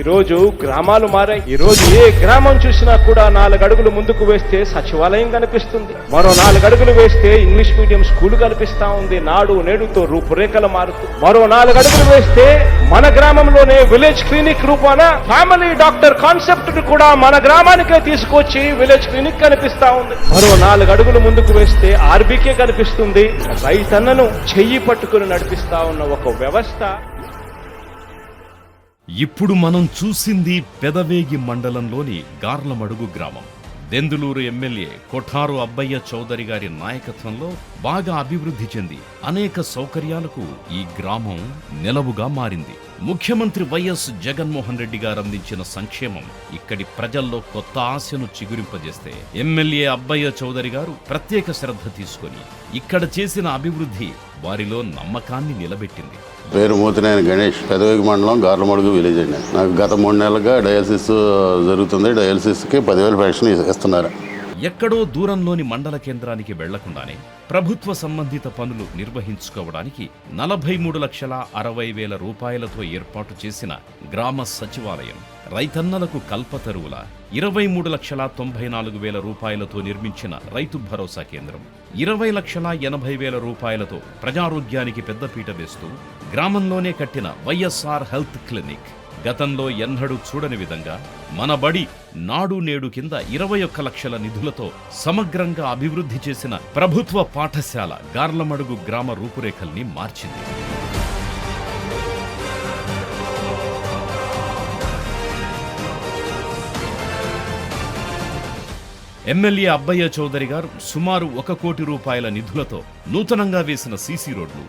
ఈరోజు గ్రామాలు మారాయి. ఈరోజు ఏ గ్రామం చూసినా కూడా నాలుగు అడుగులు ముందుకు వేస్తే సచివాలయం కనిపిస్తుంది. మరో నాలుగు అడుగులు వేస్తే ఇంగ్లీష్ మీడియం స్కూల్ కనిపిస్తా ఉంది. నాడు నేడుతో రూపురేఖలు మారుతూ. మరో నాలుగు అడుగులు వేస్తే మన గ్రామంలోనే విలేజ్ క్లినిక్ రూపాన ఫ్యామిలీ డాక్టర్ కాన్సెప్ట్ కూడా మన గ్రామానికే తీసుకొచ్చి విలేజ్ క్లినిక్ కనిపిస్తా ఉంది. మరో నాలుగు అడుగులు ముందుకు వేస్తే ఆర్బీకే కనిపిస్తుంది. రైతన్నను చెయ్యి పట్టుకుని నడిపిస్తా ఉన్న ఒక వ్యవస్థ ఇప్పుడు మనం చూసింది పెదవేగి మండలంలోని గార్లమడుగు గ్రామం. దెందులూరు ఎమ్మెల్యే కొఠారు అబ్బయ్య చౌదరి గారి నాయకత్వంలో బాగా అభివృద్ధి చెంది అనేక సౌకర్యాలకు ఈ గ్రామం నిలవుగా మారింది. ముఖ్యమంత్రి వైఎస్ జగన్మోహన్ రెడ్డి గారు అందించిన సంక్షేమం ఇక్కడి ప్రజల్లో కొత్త ఆశను చిగురింపజేస్తే ఎమ్మెల్యే అబ్బయ్య చౌదరి గారు ప్రత్యేక శ్రద్ధ తీసుకొని ఇక్కడ చేసిన అభివృద్ధి వారిలో నమ్మకాన్ని నిలబెట్టింది. పేరు మూతినేని గణేష్. పెదవేగి మండలం గార్లమడుగు విలేజ్ అండి. నాకు గత మూడు నెలలుగా డయాలసిస్ జరుగుతుంది. డయాలసిస్కి పదివేలు పెన్షన్ ఇస్తున్నారు. ఎక్కడో దూరంలోని మండల కేంద్రానికి వెళ్ళకుండానే ప్రభుత్వ సంబంధిత పనులు నిర్వహించుకోవడానికి నలభై మూడు లక్షల అరవై వేల రూపాయలతో ఏర్పాటు చేసిన గ్రామ సచివాలయం. రైతన్నలకు కల్పతరువుల ఇరవై మూడు లక్షల తొంభై నాలుగు వేల రూపాయలతో నిర్మించిన రైతు భరోసా కేంద్రం. ఇరవై లక్షల ఎనభై వేల రూపాయలతో ప్రజారోగ్యానికి పెద్దపీట వేస్తూ గ్రామంలోనే కట్టిన వైఎస్ఆర్ హెల్త్ క్లినిక్. గతంలో ఎన్నడూ చూడని విధంగా మన బడి నాడు నేడు కింద ఇరవై ఒక్క లక్షల నిధులతో సమగ్రంగా అభివృద్ధి చేసిన ప్రభుత్వ పాఠశాల గార్లమడుగు గ్రామ రూపురేఖల్ని మార్చింది. ఎమ్మెల్యే అబ్బయ్య చౌదరి గారు సుమారు ఒక కోటి రూపాయల నిధులతో నూతనంగా వేసిన సీసీ రోడ్లు.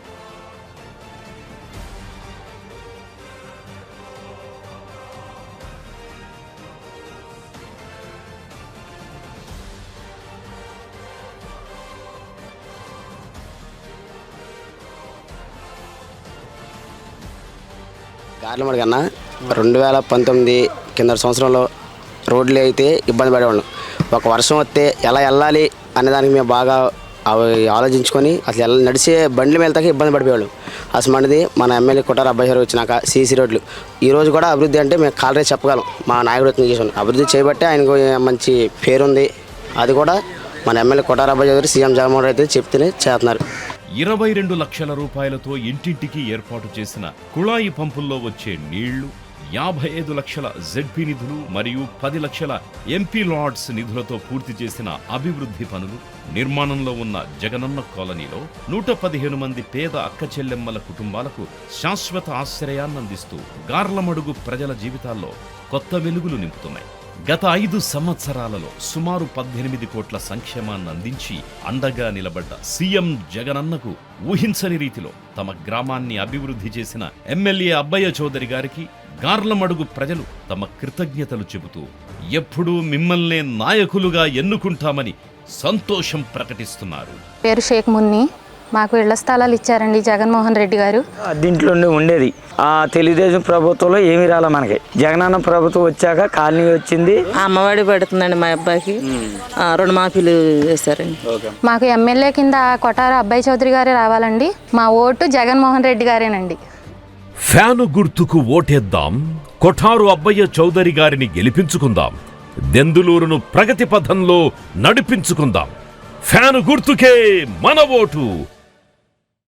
గార్లమడి కన్నా రెండు వేల పంతొమ్మిది కింద సంవత్సరంలో రోడ్లు అయితే ఇబ్బంది పడేవాళ్ళం. ఒక వర్షం వస్తే ఎలా వెళ్ళాలి అనే దానికి మేము బాగా అవి ఆలోచించుకొని అసలు ఎలా నడిచే బండ్లు వెళ్తాక ఇబ్బంది పడిపోయాడు అసలు మనది మన ఎమ్మెల్యే కుటార అబ్బాయి గారు వచ్చినాక సీసీ రోడ్లు. ఈ రోజు కూడా అభివృద్ధి అంటే మేము కాలరే చెప్పగలం. మా నాయకుడు వచ్చిన చేసాను అభివృద్ధి చేయబట్టే ఆయనకు మంచి పేరుంది అది కూడా మన ఎమ్మెల్యే కుటార అబ్బాయి గారు సీఎం జగన్మోహన్ రెడ్డి అయితే చెప్తేనే చేస్తున్నారు. ఇరవై రెండు లక్షల రూపాయలతో ఇంటింటికి ఏర్పాటు చేసిన కుళాయి పంపుల్లో వచ్చే నీళ్ళు యాభై ఐదు లక్షల జెడ్పీ నిధులు మరియు పది లక్షల ఎంపీ లార్డ్స్ నిధులతో పూర్తి చేసిన అభివృద్ధి పనులు నిర్మాణంలో ఉన్న జగనన్న కాలనీలో నూట పదిహేను మంది పేద అక్క చెల్లెమ్మల కుటుంబాలకు శాశ్వత ఆశ్రయాన్నందిస్తూ గార్లమడుగు ప్రజల జీవితాల్లో కొత్త వెలుగులు నింపుతున్నాయి. గత ఐదు సంవత్సరాలలో సుమారు పద్దెనిమిది కోట్ల సంక్షేమాన్ని అందించి అండగా నిలబడ్డ సీఎం జగనన్నకు ఊహించని రీతిలో తమ గ్రామాన్ని అభివృద్ధి చేసిన ఎమ్మెల్యే అబ్బయ్య చౌదరి గారికి గార్లమడుగు ప్రజలు తమ కృతజ్ఞతలు చెబుతూ ఎప్పుడూ మిమ్మల్నే నాయకులుగా ఎన్నుకుంటామని సంతోషం ప్రకటిస్తున్నారు. పేరు షేక్ మున్ని. మాకు ఇళ్ళ స్థలాలు ఇచ్చారండి జగన్మోహన్ రెడ్డి గారు. దీంట్లోనే ఉండేది. ఆ తెలుగుదేశం ప్రభుత్వంలో ఏమీ రాలే మనకి. జగనన్న ప్రభుత్వం వచ్చాక కాలనీ వచ్చింది. ఆ అమ్మఒడి పడుతుందండి మా అబ్బాయికి. ఆ, రుణమాఫీలు చేశారండి. మాకు ఎమ్మెల్యే కింద కొటారు అబ్బాయి చౌదరి గారే రావాలండి. మా ఓటు జగన్మోహన్ రెడ్డి గారేనండి. ఫ్యాను గుర్తుకు ఓటేద్దాం. కొఠారు అబ్బయ్య చౌదరి గారిని గెలిపించుకుందాం. దెందులూరును ప్రగతి పథంలో నడిపించుకుందాం. ఫ్యాను గుర్తుకే మన ఓటు.